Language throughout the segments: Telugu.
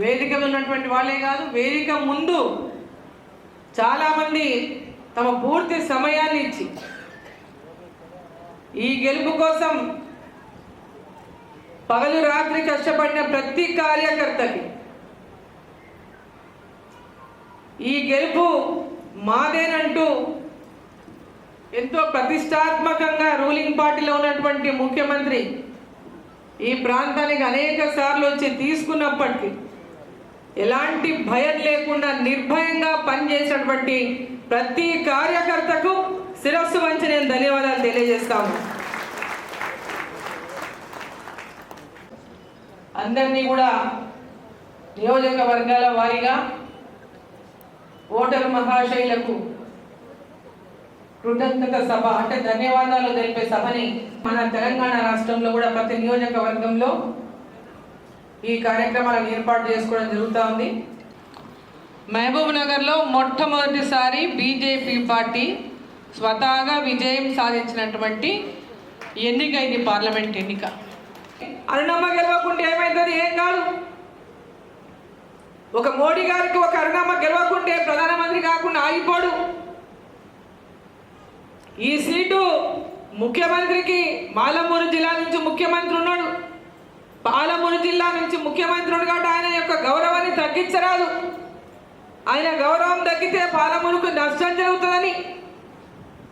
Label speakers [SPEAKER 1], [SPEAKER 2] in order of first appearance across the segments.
[SPEAKER 1] వేదిక ఉన్నటువంటి వాళ్ళే కాదు వేదిక ముందు చాలామంది తమ పూర్తి సమయాన్ని ఇచ్చి ఈ గెలుపు కోసం పగలు రాత్రి కష్టపడిన ప్రతి కార్యకర్తకి ఈ గెలుపు మాదేనంటూ ఎంతో ప్రతిష్టాత్మకంగా రూలింగ్ పార్టీలో ఉన్నటువంటి ముఖ్యమంత్రి ఈ ప్రాంతానికి అనేక సార్లు వచ్చి తీసుకున్నప్పటికీ ఎలాంటి భయం లేకుండా నిర్భయంగా పనిచేసినటువంటి ప్రతి కార్యకర్తకు శిరస్సు వంచి నేను ధన్యవాదాలు తెలియజేస్తాను. అందరినీ కూడా నియోజకవర్గాల వారీగా ఓటరు మహాశైలకు కృతజ్ఞత సభ అంటే ధన్యవాదాలు తెలిపే సభని మన తెలంగాణ రాష్ట్రంలో కూడా ప్రతి నియోజకవర్గంలో ఈ కార్యక్రమాలను ఏర్పాటు చేసుకోవడం జరుగుతూ ఉంది. మహబూబ్ నగర్లో మొట్టమొదటిసారి బీజేపీ పార్టీ స్వతహాగా విజయం సాధించినటువంటి ఎన్నిక ఇది పార్లమెంట్ ఎన్నిక. అరుణమ్మ గెలవకుంటే ఏమైతుంది ఏం కాదు. ఒక మోడీ గారికి ఒక అరుణమ్మ గెలవకుంటే ప్రధానమంత్రి కాకుండా ఆగిపోడు. ఈ సీటు ముఖ్యమంత్రికి మాలమూరు జిల్లా నుంచి ముఖ్యమంత్రి ఉన్నాడు. పాలమూరు జిల్లా నుంచి ముఖ్యమంత్రుడు కాబట్టి ఆయన యొక్క గౌరవాన్ని తగ్గించరాదు. ఆయన గౌరవం తగ్గితే పాలమునుకు నష్టం జరుగుతుందని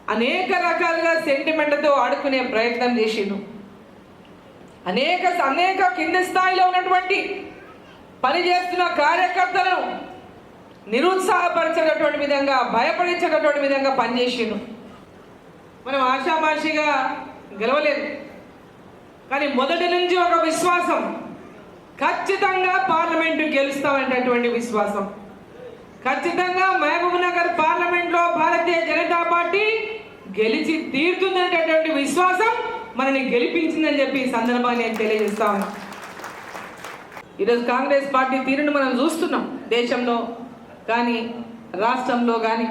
[SPEAKER 1] అనేక రకాలుగా సెంటిమెంట్తో ఆడుకునే ప్రయత్నం చేసిండు. అనేక అనేక కింది స్థాయిలో ఉన్నటువంటి పనిచేస్తున్న కార్యకర్తలను నిరుత్సాహపరచేటటువంటి విధంగా భయపడించేటటువంటి విధంగా పనిచేసిండు. మనం ఆషామాషిగా గెలవలేదు కానీ మొదటి నుంచి ఒక విశ్వాసం ఖచ్చితంగా పార్లమెంటు గెలుస్తామనేటటువంటి విశ్వాసం. ఖచ్చితంగా మహబూబ్ నగర్ పార్లమెంట్లో భారతీయ జనతా పార్టీ గెలిచి తీరుతుందనేటటువంటి విశ్వాసం మనని గెలిపించిందని చెప్పి ఈ సందర్భాన్ని నేను తెలియజేస్తా ఉన్నా. ఈరోజు కాంగ్రెస్ పార్టీ తీరును మనం చూస్తున్నాం దేశంలో కానీ రాష్ట్రంలో కానీ.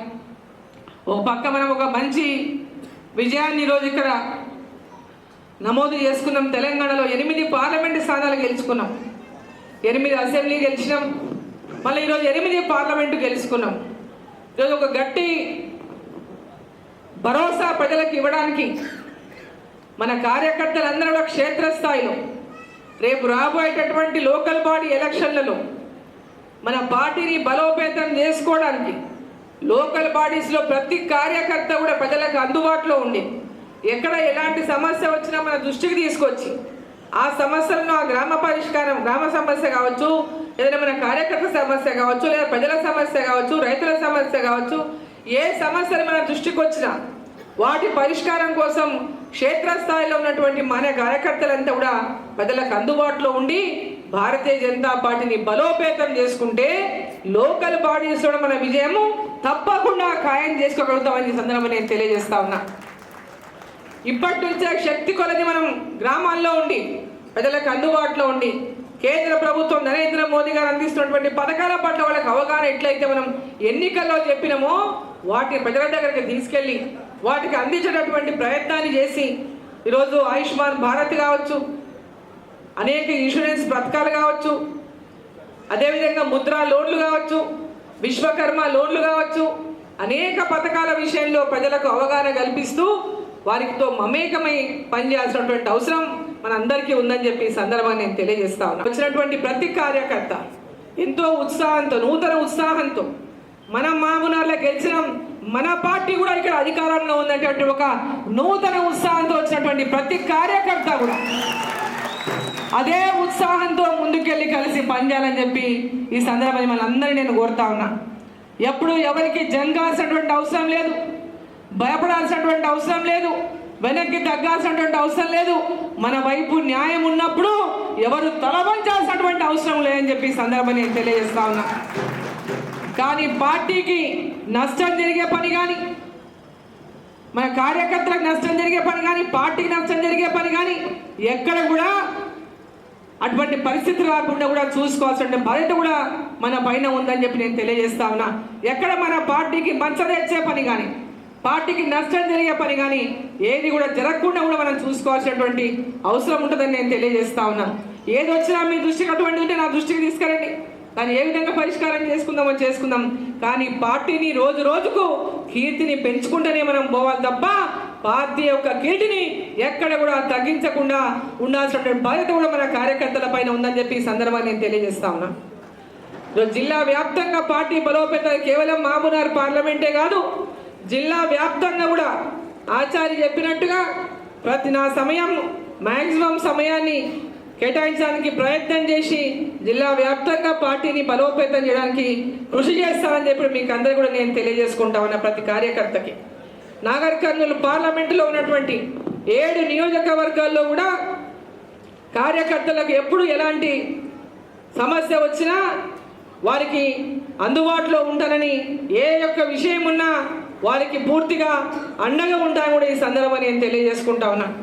[SPEAKER 1] ఒక పక్క మనం ఒక మంచి విజయాన్ని ఈరోజు ఇక్కడ నమోదు చేసుకున్నాం. తెలంగాణలో ఎనిమిది పార్లమెంటు స్థానాలు గెలుచుకున్నాం. ఎనిమిది అసెంబ్లీ గెలిచినాం. మళ్ళీ ఈరోజు ఎనిమిది పార్లమెంటు గెలుచుకున్నాం. ఈరోజు ఒక గట్టి భరోసా ప్రజలకు ఇవ్వడానికి మన కార్యకర్తలందరూ కూడా క్షేత్రస్థాయిలో రేపు రాబోయేటటువంటి లోకల్ బాడీ ఎలక్షన్లలో మన పార్టీని బలోపేతం చేసుకోవడానికి లోకల్ బాడీస్లో ప్రతి కార్యకర్త కూడా ప్రజలకు అందుబాటులో ఉండి ఎక్కడ ఎలాంటి సమస్య వచ్చినా మన దృష్టికి తీసుకొచ్చి ఆ సమస్యలను ఆ గ్రామ పరిష్కారం గ్రామ సమస్య కావచ్చు ఏదైనా మన కార్యకర్త సమస్య కావచ్చు లేదా ప్రజల సమస్య కావచ్చు రైతుల సమస్య కావచ్చు ఏ సమస్యలు మన దృష్టికి వచ్చినా వాటి పరిష్కారం కోసం క్షేత్రస్థాయిలో ఉన్నటువంటి మన కార్యకర్తలంతా కూడా ప్రజలకు అందుబాటులో ఉండి భారతీయ జనతా పార్టీని బలోపేతం చేసుకుంటే లోకల్ బాడీస్లో మన విజయము తప్పకుండా ఖాయం చేసుకోగలుగుతామని ఈ సందర్భంగా నేను తెలియజేస్తా ఉన్నా. ఇప్పటి నుంచే శక్తి కొలది మనం గ్రామాల్లో ఉండి ప్రజలకు అందుబాటులో ఉండి కేంద్ర ప్రభుత్వం నరేంద్ర మోదీ గారు అందిస్తున్నటువంటి పథకాల పట్ల వాళ్ళకి అవగాహన ఎట్లయితే మనం ఎన్నికల్లో చెప్పినామో వాటిని ప్రజల దగ్గరికి తీసుకెళ్ళి వాటికి అందించేటటువంటి ప్రయత్నాన్ని చేసి ఈరోజు ఆయుష్మాన్ భారత్ కావచ్చు అనేక ఇన్సూరెన్స్ పథకాలు కావచ్చు అదేవిధంగా ముద్రా లోన్లు కావచ్చు విశ్వకర్మ లోన్లు కావచ్చు అనేక పథకాల విషయంలో ప్రజలకు అవగాహన కల్పిస్తూ వారితో మమేకమై పనిచేయాల్సినటువంటి అవసరం మనందరికీ ఉందని చెప్పి ఈ సందర్భాన్ని నేను తెలియజేస్తా ఉన్నాను వచ్చినటువంటి ప్రతి కార్యకర్త ఎంతో ఉత్సాహంతో నూతన ఉత్సాహంతో మన మామునార్లో గెలిచినాం మన పార్టీ కూడా ఇక్కడ అధికారంలో ఉందంటే ఒక నూతన ఉత్సాహంతో వచ్చినటువంటి ప్రతి కార్యకర్త కూడా అదే ఉత్సాహంతో ముందుకెళ్ళి కలిసి పనిచేయాలని చెప్పి ఈ సందర్భాన్ని మనందరినీ నేను కోరుతా ఉన్నా. ఎప్పుడు ఎవరికి జంగాల్సినటువంటి అవసరం లేదు. భయపడాల్సినటువంటి అవసరం లేదు. వెనక్కి తగ్గాల్సినటువంటి అవసరం లేదు. మన వైపు న్యాయం ఉన్నప్పుడు ఎవరు తలవంచాల్సినటువంటి అవసరం లేదని చెప్పి ఈ నేను తెలియజేస్తా ఉన్నా. కానీ పార్టీకి నష్టం జరిగే పని కానీ మన కార్యకర్తలకు నష్టం జరిగే పని కానీ పార్టీకి నష్టం జరిగే పని కానీ ఎక్కడ కూడా అటువంటి పరిస్థితి రాకుండా కూడా చూసుకోవాల్సిన బాధ్యత కూడా మన పైన ఉందని చెప్పి నేను తెలియజేస్తా ఉన్నా. ఎక్కడ మన పార్టీకి మంచ పని కానీ పార్టీకి నష్టం జరిగే పని కానీ ఏది కూడా జరగకుండా కూడా మనం చూసుకోవాల్సినటువంటి అవసరం ఉంటుందని నేను తెలియజేస్తా ఉన్నా. ఏది వచ్చినా మీ దృష్టికి అటువంటి ఉంటే నా దృష్టికి తీసుకురండి. దాన్ని ఏ విధంగా పరిష్కారం చేసుకుందామో చేసుకుందాం. కానీ పార్టీని రోజు రోజుకు కీర్తిని పెంచుకుంటూనే మనం పోవాలి తప్ప పార్టీ యొక్క కీర్తిని ఎక్కడ కూడా తగ్గించకుండా ఉండాల్సినటువంటి బాధ్యత కూడా మన కార్యకర్తల పైన ఉందని చెప్పి ఈ సందర్భాన్ని నేను తెలియజేస్తా ఉన్నా. జిల్లా వ్యాప్తంగా పార్టీ బలోపేత కేవలం మామూనార్ పార్లమెంటే కాదు జిల్లా వ్యాప్తంగా కూడా ఆచార్య చెప్పినట్టుగా ప్రతి నా సమయం మ్యాక్సిమం సమయాన్ని కేటాయించడానికి ప్రయత్నం చేసి జిల్లా వ్యాప్తంగా పార్టీని బలోపేతం చేయడానికి కృషి చేస్తానని చెప్పి మీకు అందరూ కూడా నేను తెలియజేసుకుంటా ఉన్న ప్రతి కార్యకర్తకి. నాగర్ కర్నూలు పార్లమెంటులో ఉన్నటువంటి ఏడు నియోజకవర్గాల్లో కూడా కార్యకర్తలకు ఎప్పుడు ఎలాంటి సమస్య వచ్చినా వారికి అందుబాటులో ఉంటానని ఏ యొక్క విషయం ఉన్నా వారికి పూర్తిగా అండగా ఉంటానని కూడా ఈ సందర్భం నేను తెలియజేసుకుంటా ఉన్నాను